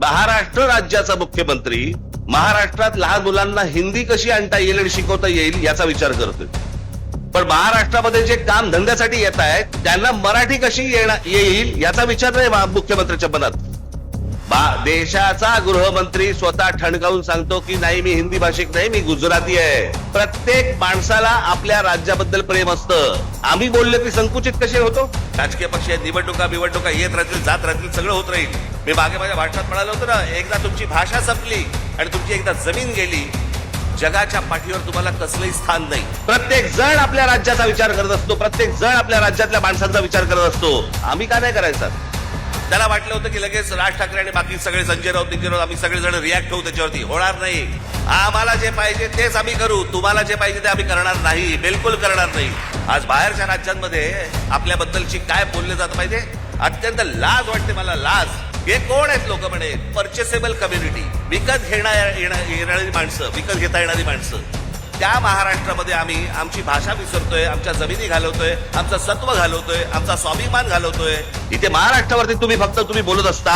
महाराष्ट्र राज्याचा मुख्यमंत्री महाराष्ट्रात लहान मुलांना हिंदी कशी आणता येईल आणि शिकवता येईल याचा विचार करतोय. पण महाराष्ट्रामध्ये जे काम धंद्यासाठी येत आहेत त्यांना मराठी कशी येणार येईल याचा विचार नाही मुख्यमंत्र्यांच्या मनात. देशाचा गृहमंत्री स्वतः ठणकावून सांगतो की नाही मी हिंदी भाषिक नाही मी गुजराती आहे. प्रत्येक माणसाला आपल्या राज्याबद्दल प्रेम असतं. आम्ही बोललो की संकुचित कसे होतो? राजकीय पक्ष निवडणुका बिवडणुका येत राहतील जात राहतील सगळं होत राहील. मी मागे माझ्या भाषणात म्हणालो होतो ना एकदा तुमची भाषा संपली आणि तुमची एकदा जमीन गेली जगाच्या पाठीवर तुम्हाला कसलंही स्थान नाही. प्रत्येक जण आपल्या राज्याचा विचार करत असतो प्रत्येक जण आपल्या राज्यातल्या माणसांचा विचार करत असतो. आम्ही का नाही करायचा? त्याला वाटलं होतं की लगेच राज ठाकरे आणि बाकी सगळे संजय राऊत नितीन राऊत आम्ही सगळे जण रिॲक्ट होऊ त्याच्यावरती. होणार नाही. आम्हाला जे पाहिजे तेच आम्ही करू. तुम्हाला जे पाहिजे ते आम्ही करणार नाही. बिलकुल करणार नाही. आज बाहेरच्या राज्यांमध्ये आपल्याबद्दलची काय बोलले जात पाहिजे अत्यंत लाज वाटते मला लाज. हे कोण आहेत लोक म्हणे? परचेसेबल कम्युनिटी विकत घेणार येणारी माणसं विकत घेता येणारी माणसं. त्या महाराष्ट्रामध्ये आम्ही आमची भाषा विसरतोय आमच्या जमिनी घालवतोय आमचं सत्व घालवतोय आमचा स्वाभिमान घालवतोय. इथे महाराष्ट्रावरती तुम्ही फक्त तुम्ही बोलत असता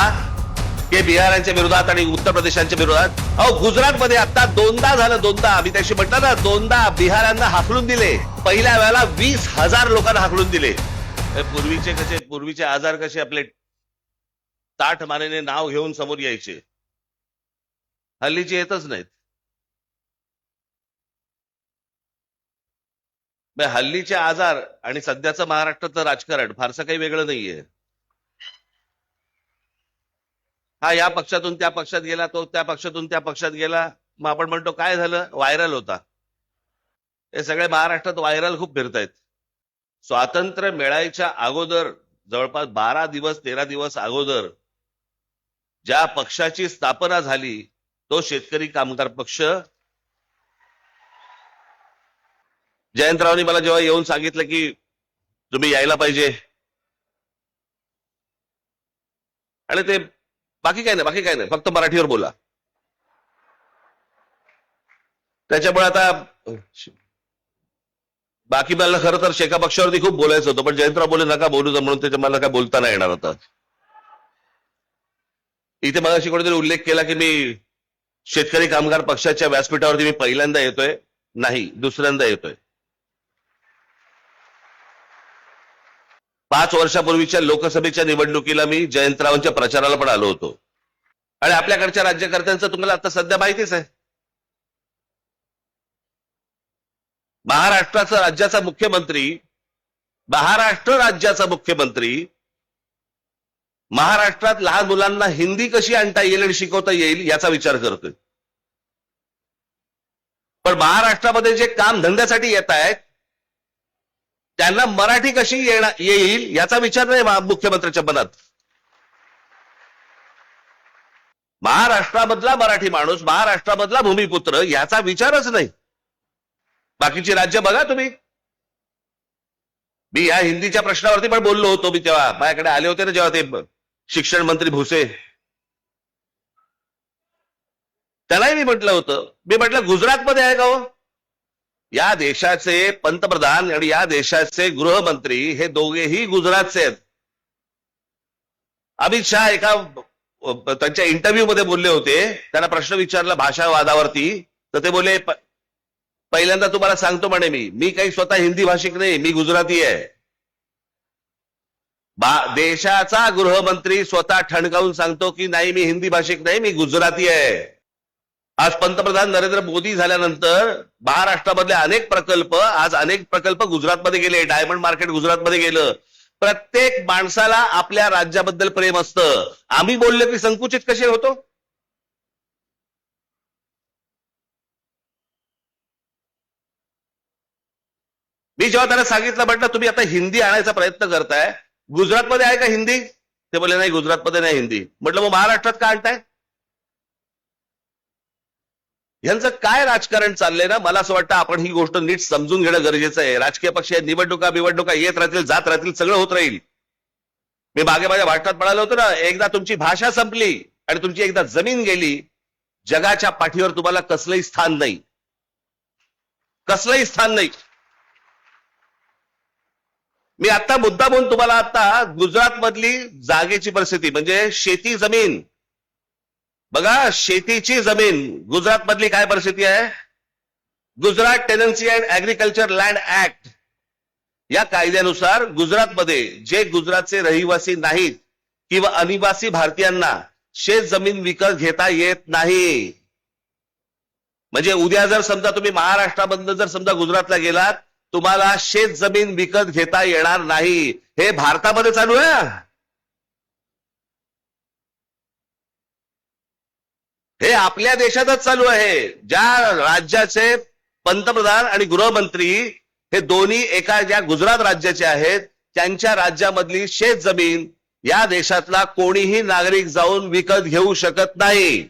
हे बिहारांच्या विरोधात आणि उत्तर प्रदेशांच्या विरोधात. अहो गुजरातमध्ये आता दोनदा झालं दोनदा. आम्ही त्याशी म्हटलं ना दोनदा बिहारांना हाकलून दिले. पहिल्या वेळेला वीस हजार लोकांना हाकलून दिले. पूर्वीचे कसे पूर्वीचे आजार कसे आपले ताठ मानेने नाव घेऊन समोर यायचे. हल्लीचे येतच नाहीत. हल्लीचे आजार आणि सध्याचं महाराष्ट्राचं राजकारण फारसं काही वेगळं नाहीये. हा या पक्षातून त्या पक्षात गेला तो त्या पक्षातून त्या पक्षात गेला. मग आपण म्हणतो काय झालं? व्हायरल होता. हे सगळे महाराष्ट्रात व्हायरल खूप फिरतायत. स्वातंत्र्य मिळायच्या अगोदर जवळपास बारा दिवस तेरा दिवस अगोदर ज्या पक्षाची स्थापना झाली तो शेतकरी कामगार पक्ष. जयंतरावनी मला जेव्हा येऊन सांगितलं की तुम्ही यायला पाहिजे. आणि ते बाकी काय नाही बाकी काय नाही फक्त मराठीवर बोला. त्याच्यामुळे आता बाकी मला खरं तर शेका पक्षावरती खूप बोलायचं होतं पण जयंतराव बोले नका बोलू म्हणून त्याच्या मला काय बोलता नाही येणार आता. इथे मला कोणीतरी उल्लेख केला की मी शेतकरी कामगार पक्षाच्या व्यासपीठावरती मी पहिल्यांदा येतोय. नाही दुसऱ्यांदा येतोय. पाच वर्षापूर्वीच्या लोकसभेच्या निवडणुकीला मी जयंतरावांच्या प्रचाराला पण आलो होतो. आणि आपल्याकडच्या राज्यकर्त्यांचं तुम्हाला आता सध्या माहितीच आहे. महाराष्ट्राचा राज्याचा मुख्यमंत्री महाराष्ट्र राज्याचा मुख्यमंत्री महाराष्ट्रात लहान मुलांना हिंदी कशी आणता येईल आणि शिकवता येईल याचा विचार करतोय. पण महाराष्ट्रामध्ये जे काम धंद्यासाठी येत आहेत त्यांना मराठी कशी येणार येईल याचा विचार नाही मुख्यमंत्र्यांच्या मुख्यमंत्र्याच्या मनात. महाराष्ट्रामधला मराठी माणूस महाराष्ट्रामधला भूमिपुत्र याचा विचारच नाही. बाकीची राज्य बघा तुम्ही. मी या हिंदीच्या प्रश्नावरती पण बोललो होतो मी तेव्हा. माझ्याकडे आले होते ना जेव्हा ते शिक्षण मंत्री भुसे. त्यालाही मी म्हटलं होतं. मी म्हटलं गुजरातमध्ये आहे का हो? या देशाचे पंतप्रधान आणि या देशाचे गृहमंत्री हे दोघेही गुजरातचे आहेत. अमित शहा एका त्यांच्या इंटरव्ह्यू मध्ये बोलले होते. त्यांना प्रश्न विचारला भाषावादावरती. तर ते बोले पहिल्यांदा तुम्हाला सांगतो म्हणे मी. मी काही स्वतः हिंदी भाषिक नाही. मी गुजराती आहे. देशाचा गृहमंत्री स्वतः ठणकावून सांगतो की नाही मी हिंदी भाषिक नाही मी गुजराती आहे. आज पंतप्रधान नरेंद्र मोदी झाल्यानंतर महाराष्ट्रामधले अनेक प्रकल्प आज अनेक प्रकल्प गुजरातमध्ये गेले. डायमंड मार्केट गुजरातमध्ये गेलं. प्रत्येक माणसाला आपल्या राज्याबद्दल प्रेम असतं. आम्ही बोललो की संकुचित कसे होतो? मी जेव्हा त्याला सांगितलं म्हटलं तुम्ही आता हिंदी आणायचा प्रयत्न करताय गुजरातमध्ये आहे का हिंदी? ते बोलले नाही गुजरातमध्ये नाही हिंदी. म्हटलं मग महाराष्ट्रात का आणताय? यांचं काय राजकारण चाललंय ना? मला असं वाटतं आपण ही गोष्ट नीट समजून घेणं गरजेचं आहे. राजकीय पक्ष निवडणुका बिवडणुका येत राहतील जात राहतील सगळं होत राहील. मी मागे माझ्या भाषणात म्हणालो होतो ना एकदा तुमची भाषा संपली आणि तुमची एकदा जमीन गेली जगाच्या पाठीवर तुम्हाला कसलंही स्थान नाही. कसलंही स्थान नाही. मी आता मुद्दा म्हणून तुम्हाला आता गुजरात मधली जागेची परिस्थिती म्हणजे शेती जमीन. बघा शेतीची जमीन गुजरात मधली काय परिस्थिती आहे? Gujarat tenancy and agriculture land act या कायद्यानुसार गुजरातमध्ये जे गुजरातचे रहिवासी नाहीत किंवा अनिवासी भारतीयांना शेत जमीन विकत घेता येत नाही. म्हणजे उद्या जर समजा तुम्ही महाराष्ट्रामधनं जर समजा गुजरातला गेलात तुम्हाला शेत जमीन विकत घेता येणार नाही. हे भारतामध्ये चालू आहे? हे आपल्या देशातच चालू आहे. ज्या राज्याचे पंतप्रधान आणि गृहमंत्री हे दोन्ही एका ज्या गुजरात राज्याचे आहेत त्यांच्या राज्यामधली शेत जमीन या देशातला कोणीही नागरिक जाऊन विकत घेऊ शकत नाही.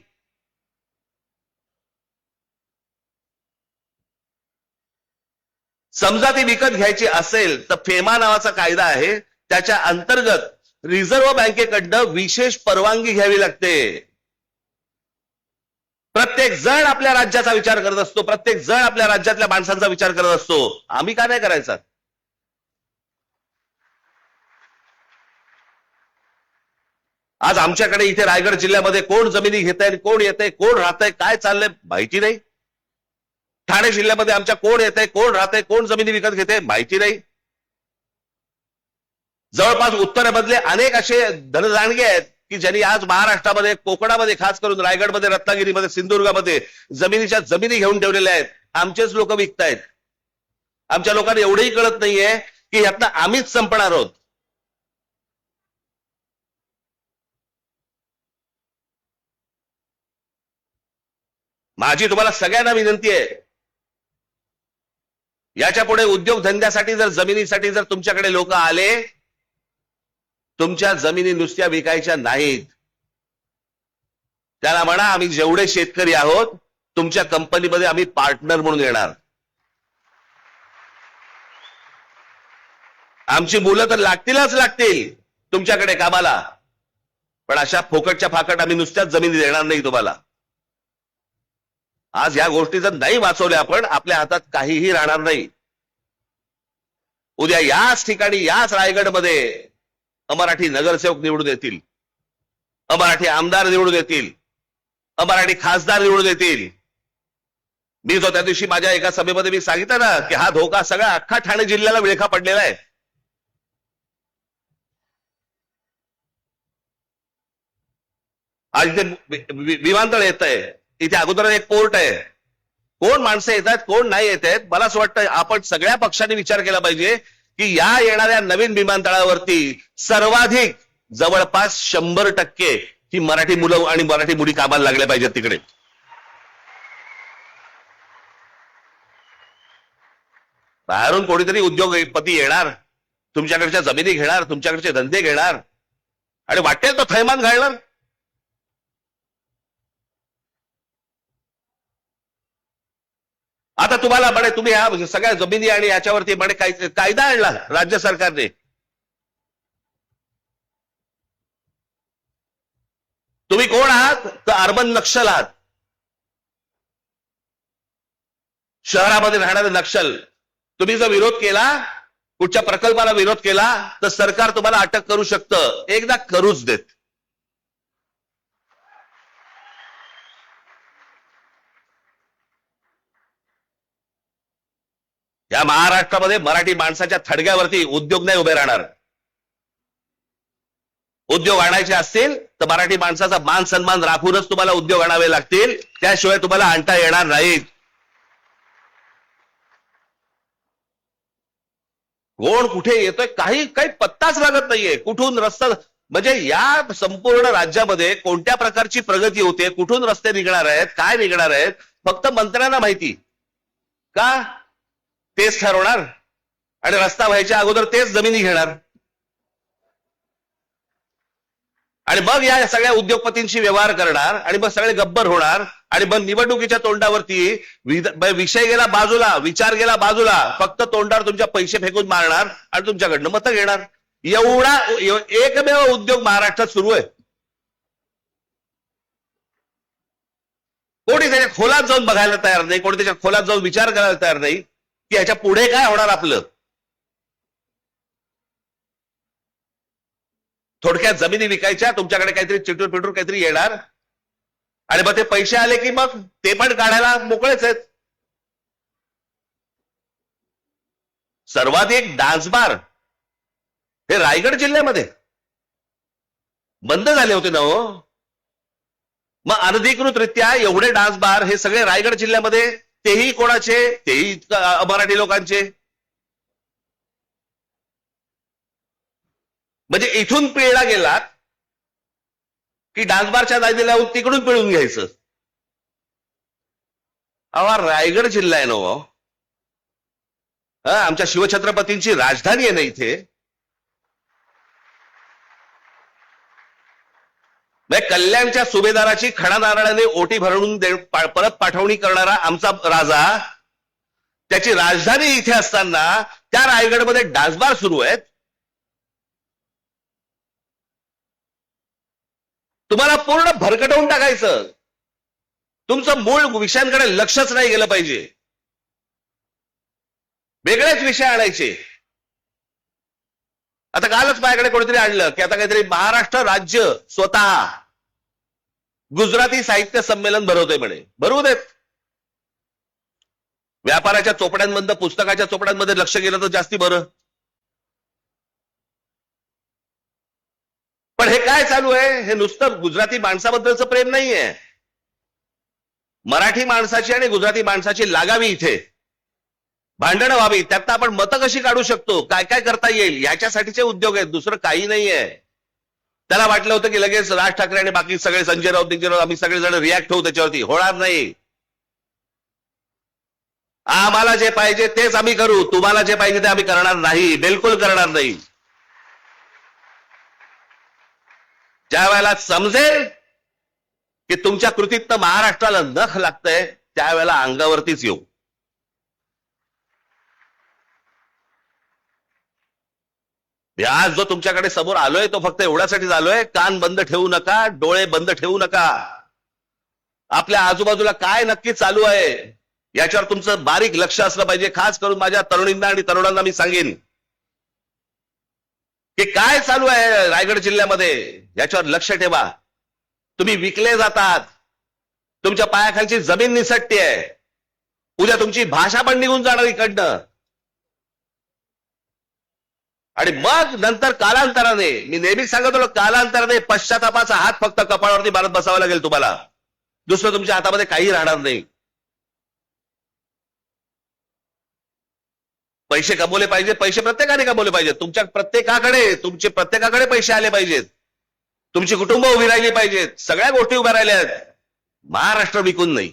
समजा ती विकत घ्यायची असेल तर फेमा नावाचा कायदा आहे त्याच्या अंतर्गत रिझर्व्ह बँकेकडनं विशेष परवानगी घ्यावी लागते. प्रत्येक जण आपल्या राज्याचा विचार करत असतो प्रत्येक जण आपल्या राज्यातल्या माणसांचा विचार करत असतो. आम्ही का नाही करायचा? आज आमच्याकडे इथे रायगड जिल्ह्यामध्ये कोण जमिनी घेत आहे कोण येत आहे कोण राहत आहे काय चाललंय माहिती नाही. ठाणे जिल्ह्यामध्ये आमच्या कोण येत आहे कोण राहत आहे कोण जमिनी विकत घेते माहिती नाही. जवळपास उत्तरेमधले अनेक असे धनजाणगे आहेत की ज्यांनी आज महाराष्ट्रामध्ये कोकणामध्ये खास करून रायगडमध्ये रत्नागिरीमध्ये सिंधुदुर्गामध्ये जमिनीच्या जमिनी घेऊन ठेवलेल्या आहेत. आमचेच लोक विकतायत. आमच्या लोकांना एवढंही कळत नाहीये की यातनं आम्हीच संपणार आहोत. माझी तुम्हाला सगळ्यांना विनंती आहे याच्यापुढे उद्योगधंद्यासाठी जर जमिनीसाठी जर तुमच्याकडे लोक आले तुमच्या जमिनी नुसत्या विकायच्या नाहीत. त्याला म्हणा आम्ही जेवढे शेतकरी आहोत तुमच्या कंपनीमध्ये आम्ही पार्टनर म्हणून येणार. आमची मुलं तर लागतीलच लागतील तुमच्याकडे कामाला. पण अशा फोकटच्या फाकट आम्ही नुसत्याच जमिनी देणार नाही तुम्हाला. आज या गोष्टी जर नाही वाचवल्या आपण आपल्या हातात काहीही राहणार नाही. उद्या याच ठिकाणी याच रायगडमध्ये अमराठी नगरसेवक निवडून येतील. अमराठी आमदार निवडून येतील. अमराठी खासदार निवडून येतील. मी जो त्या दिवशी माझ्या एका सभेमध्ये मी सांगितलं ना की हा धोका सगळा अख्खा ठाणे जिल्ह्याला विळखा पडलेला आहे. आज इथे विमानतळ येत आहे इथे अगोदर एक कोर्ट आहे. कोण माणसं येतात कोण नाही येत आहेत मला असं वाटतं आपण सगळ्या पक्षांनी विचार केला पाहिजे की या येणाऱ्या नवीन विमानतळावरती सर्वाधिक जवळपास शंभर टक्के ही मराठी मुलं आणि मराठी मुली कामाला लागल्या पाहिजेत तिकडे. बाहेरून कोणीतरी उद्योगपती येणार तुमच्याकडच्या जमिनी घेणार तुमच्याकडचे धंदे घेणार आणि वाटेल तो थैमान घालणार. आता तुम्हाला म्हणे तुम्ही ह्या सगळ्या जमिनी आणि याच्यावरती म्हणे काय- कायदा आणला राज्य सरकारने. तुम्ही कोण आहात? तर अर्बन नक्षल आहात. शहरामध्ये राहणारे नक्षल. तुम्ही जर विरोध केला कुठच्या प्रकल्पाला विरोध केला तर सरकार तुम्हाला अटक करू शकतं. एकदा करूच देत. या महाराष्ट्रामध्ये मराठी माणसाच्या थडग्यावरती उद्योग नाही उभे राहणार. उद्योग आणायचे असतील तर मराठी माणसाचा मान सन्मान राखूनच तुम्हाला उद्योग आणावे लागतील. त्याशिवाय तुम्हाला आणता येणार नाहीत. कोण कुठे येतोय काही काही पत्ताच लागत नाहीये. कुठून रस्ता म्हणजे या संपूर्ण राज्यामध्ये कोणत्या प्रकारची प्रगती होते कुठून रस्ते निघणार आहेत काय निघणार आहेत फक्त मंत्र्यांना माहिती. का? तेच ठरवणार आणि रस्ता व्हायच्या अगोदर तेच जमिनी घेणार. आणि मग या सगळ्या उद्योगपतींशी व्यवहार करणार आणि मग सगळे गब्बर होणार आणि मग निवडणुकीच्या तोंडावरती विध- विषय गेला बाजूला विचार गेला बाजूला फक्त तोंडावर तुमच्या पैसे फेकून मारणार आणि तुमच्याकडनं मतं घेणार. एवढा एकमेव उद्योग महाराष्ट्रात सुरू आहे. कोणी त्याच्या खोलात जाऊन बघायला तयार नाही कोणी त्याच्या खोलात जाऊन विचार करायला तयार नाही. की याच्यापुढे काय होणार आपलं? थोडक्यात जमिनी विकायच्या तुमच्याकडे काहीतरी चिटून पिटून काहीतरी येणार. आणि मग ते पैसे आले की मग ते पण काढायला मोकळेच आहेत. सर्वाधिक डान्स बार हे रायगड जिल्ह्यामध्ये. बंद झाले होते ना हो. मग अनधिकृतरित्या एवढे डान्स बार हे सगळे रायगड जिल्ह्यामध्ये तेही कोणाचे? तेही मराठी लोकांचे. म्हणजे इथून पिळला गेलात की डान्सबारच्या बारच्या तिकडून पिळून घ्यायचं. अवा रायगड जिल्हा आहे ना हो. हा, आमच्या शिवछत्रपतींची राजधानी आहे ना इथे. म्हणजे कल्याणच्या सुभेदाराची खडा नारळाने ओटी भरून दे- परत पाठवणी करणारा आमचा राजा त्याची राजधानी इथे असताना त्या रायगडमध्ये डासबार सुरू आहेत. तुम्हाला पूर्ण भरकटवून टाकायचं. तुमचं मूळ विषयांकडे लक्षच नाही गेलं पाहिजे. वेगळेच विषय आणायचे. आता कालच माझ्याकडे कोणीतरी आणलं की आता काहीतरी महाराष्ट्र राज्य स्वतः गुजराती साहित्य संमेलन भरवतोय म्हणे. भरवू देत. व्यापाराच्या चोपड्यांमधनं पुस्तकाच्या चोपड्यांमध्ये लक्ष गेलं तर जास्ती बरं. पण हे काय चालू आहे? हे नुसतं गुजराती माणसाबद्दलचं प्रेम नाहीये. मराठी माणसाची आणि गुजराती माणसाची लागावी इथे. भांडणं व्हावी त्यात आपण मतं कशी काढू शकतो? काय काय करता येईल? याच्यासाठीचे उद्योग आहेत दुसरं काही नाहीये त्याला वाटलं होतं की लगेच राज ठाकरे आणि बाकी सगळे संजय राऊत दिग्जय राऊत आम्ही सगळेजण रिॲक्ट होऊ त्याच्यावरती. होणार नाही. आम्हाला जे पाहिजे तेच आम्ही करू. तुम्हाला जे पाहिजे ते आम्ही करणार नाही. बिलकुल करणार नाही. ज्या वेळेला समजेल की तुमच्या कृतीत महाराष्ट्राला नख लागतंय त्यावेळेला अंगावरतीच येऊ. आज जो तुमच्याकडे समोर आलोय तो फक्त एवढ्यासाठीच आलोय कान बंद ठेवू नका डोळे बंद ठेवू नका. आपल्या आजूबाजूला काय नक्की चालू आहे याच्यावर तुमचं बारीक लक्ष असलं पाहिजे खास करून माझ्या तरुणींना आणि तरुणांना मी सांगेन. की काय चालू आहे रायगड जिल्ह्यामध्ये याच्यावर लक्ष ठेवा. तुम्ही विकले जातात. तुमच्या पायाखालची जमीन निसटते आहे उद्या तुमची भाषा पण निघून जाणार इकडनं. आणि मग नंतर कालांतराने मी नेहमीच सांगत होतो कालांतराने पश्चातापाचा हात फक्त कपाळावरती मारत बसावा लागेल तुम्हाला. दुसरं तुमच्या हातामध्ये काही राहणार नाही. पैसे कमवले पाहिजे पैसे प्रत्येकाने कमवले पाहिजेत. तुमच्या प्रत्येकाकडे तुमचे प्रत्येकाकडे पैसे आले पाहिजेत. तुमची कुटुंब उभी राहिली पाहिजेत. सगळ्या गोष्टी उभ्या राहिल्या आहेत. महाराष्ट्र विकून नाही.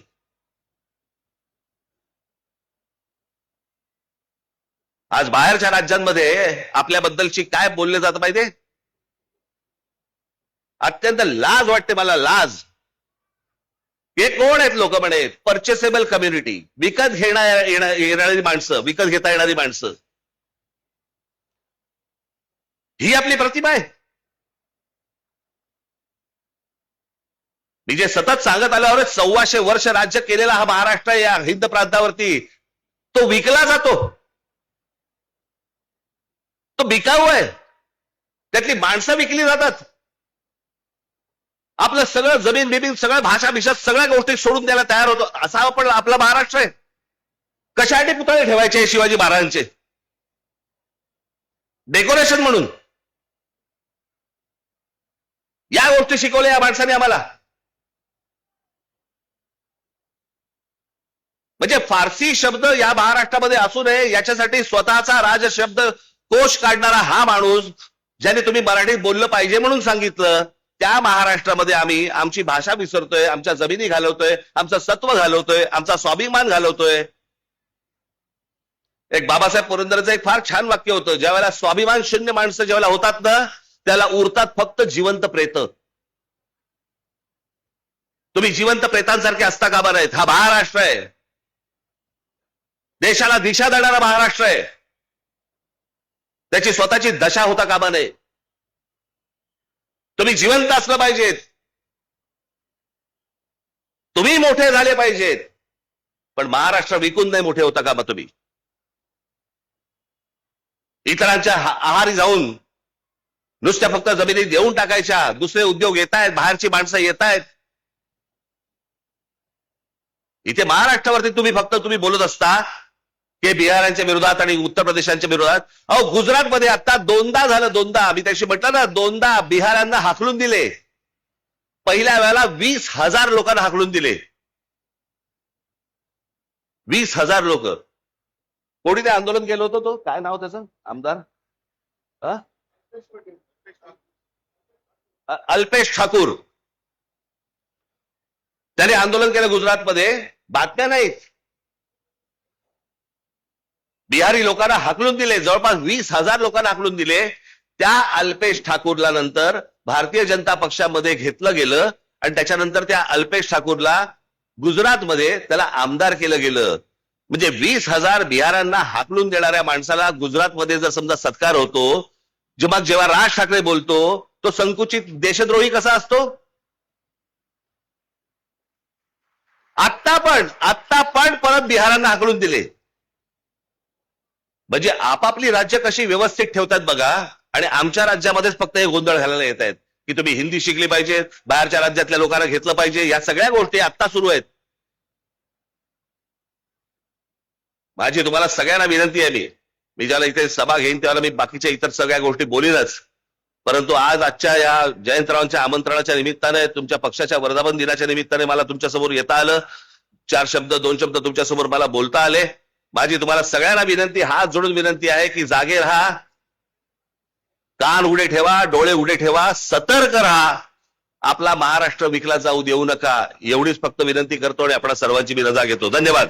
आज बाहेरच्या राज्यांमध्ये आपल्याबद्दलची काय बोलले जात पाहिजे अत्यंत लाज वाटते मला लाज. हे कोण आहेत लोक म्हणे? परचेसेबल कम्युनिटी विकत घेणार येणारी माणसं विकत घेता येणारी माणसं. ही आपली प्रतिभा आहे. मी जे सतत सांगत आल्यावर सव्वाशे वर्ष राज्य केलेला हा महाराष्ट्र या हिंद प्रांतावरती तो विकला जातो. तो बिकाऊ आहे. त्यातली माणसं विकली जातात. आपलं सगळं जमीन बिमीन सगळं भाषा भिषा सगळ्या गोष्टी सोडून द्यायला तयार होतो. असा आपण आपला महाराष्ट्र आहे. कशासाठी पुतळे ठेवायचे शिवाजी महाराजांचे? डेकोरेशन म्हणून. या गोष्टी शिकवल्या या माणसाने आम्हाला. म्हणजे फारसी शब्द या महाराष्ट्रामध्ये असू नये याच्यासाठी स्वतःचा राज शब्द कोश काढणारा हा माणूस ज्याने तुम्ही मराठीत बोललं पाहिजे म्हणून सांगितलं त्या महाराष्ट्रामध्ये आम्ही आमची भाषा विसरतोय आमच्या जमिनी घालवतोय आमचं सत्व घालवतोय आमचा स्वाभिमान घालवतोय. एक बाबासाहेब पुरंदरचं एक फार छान वाक्य होतं ज्या वेळेला स्वाभिमान शून्य माणसं ज्यावेळेला होतात ना त्याला उरतात फक्त जिवंत प्रेत. तुम्ही जिवंत प्रेतांसारखे असता कामा नाहीत हा महाराष्ट्र आहे. देशाला दिशा देणारा महाराष्ट्र आहे. त्याची स्वतःची दशा होता कामा नये. तुम्ही जिवंत असलं पाहिजेत. तुम्ही मोठे झाले पाहिजेत. पण महाराष्ट्र विकून नाही मोठे होता कामा तुम्ही. इतरांच्या आहारी जाऊन नुसत्या फक्त जमिनी देऊन टाकायच्या. दुसरे उद्योग येत आहेत बाहेरची माणसं येत आहेत इथे महाराष्ट्रावरती तुम्ही फक्त तुम्ही बोलत असता की बिहारांच्या विरोधात आणि उत्तर प्रदेशांच्या विरोधात. अहो गुजरातमध्ये आता दोनदा झालं दोनदा. मी त्याशी म्हटलं ना दोनदा बिहारांना हाकलून दिले. पहिल्या वेळेला वीस हजार लोकांना हाकलून दिले. वीस हजार लोक. कोणी ते आंदोलन केलं होतं तो? काय नाव त्याचं? आमदार? अल्पेश ठाकूर. त्याने आंदोलन केलं गुजरातमध्ये. बातम्या नाहीत. बिहारी लोकांना हाकलून दिले जवळपास वीस हजार लोकांना हाकलून दिले. त्या अल्पेश ठाकूरला नंतर भारतीय जनता पक्षामध्ये घेतलं गेलं आणि त्याच्यानंतर त्या अल्पेश ठाकूरला गुजरातमध्ये त्याला आमदार केलं गेलं. म्हणजे वीस हजार बिहारांना हाकलून देणाऱ्या माणसाला गुजरातमध्ये जर समजा सत्कार होतो जेव्हा जेव्हा राज ठाकरे बोलतो तो संकुचित देशद्रोही कसा असतो? आत्ता पण आत्ता पण परत बिहारांना हाकलून दिले. म्हणजे आपापली राज्य कशी व्यवस्थित ठेवतात बघा. आणि आमच्या राज्यामध्येच फक्त हे गोंधळ घालायला येत आहेत की तुम्ही हिंदी शिकली पाहिजे बाहेरच्या राज्यातल्या लोकांना घेतलं पाहिजे या सगळ्या गोष्टी आता सुरू आहेत. माझी तुम्हाला सगळ्यांना विनंती आहे मी. मी ज्याला इथे सभा घेईन त्याला मी बाकीच्या इतर सगळ्या गोष्टी बोलीनच परंतु आज आजच्या या जयंतरावांच्या आमंत्रणाच्या निमित्ताने तुमच्या पक्षाच्या वर्धापन दिनाच्या निमित्ताने मला तुमच्यासमोर येता आलं. चार शब्द दोन शब्द तुमच्यासमोर मला बोलता आले. माझी तुम्हाला सगळ्यांना विनंती हात जोडून विनंती आहे की जागे राहा. कान उडे ठेवा डोळे उडे ठेवा सतर्क राहा. आपला महाराष्ट्र विकला जाऊ देऊ नका. एवढीच फक्त विनंती करतो आणि आपण सर्वांची मी रजा घेतो. धन्यवाद.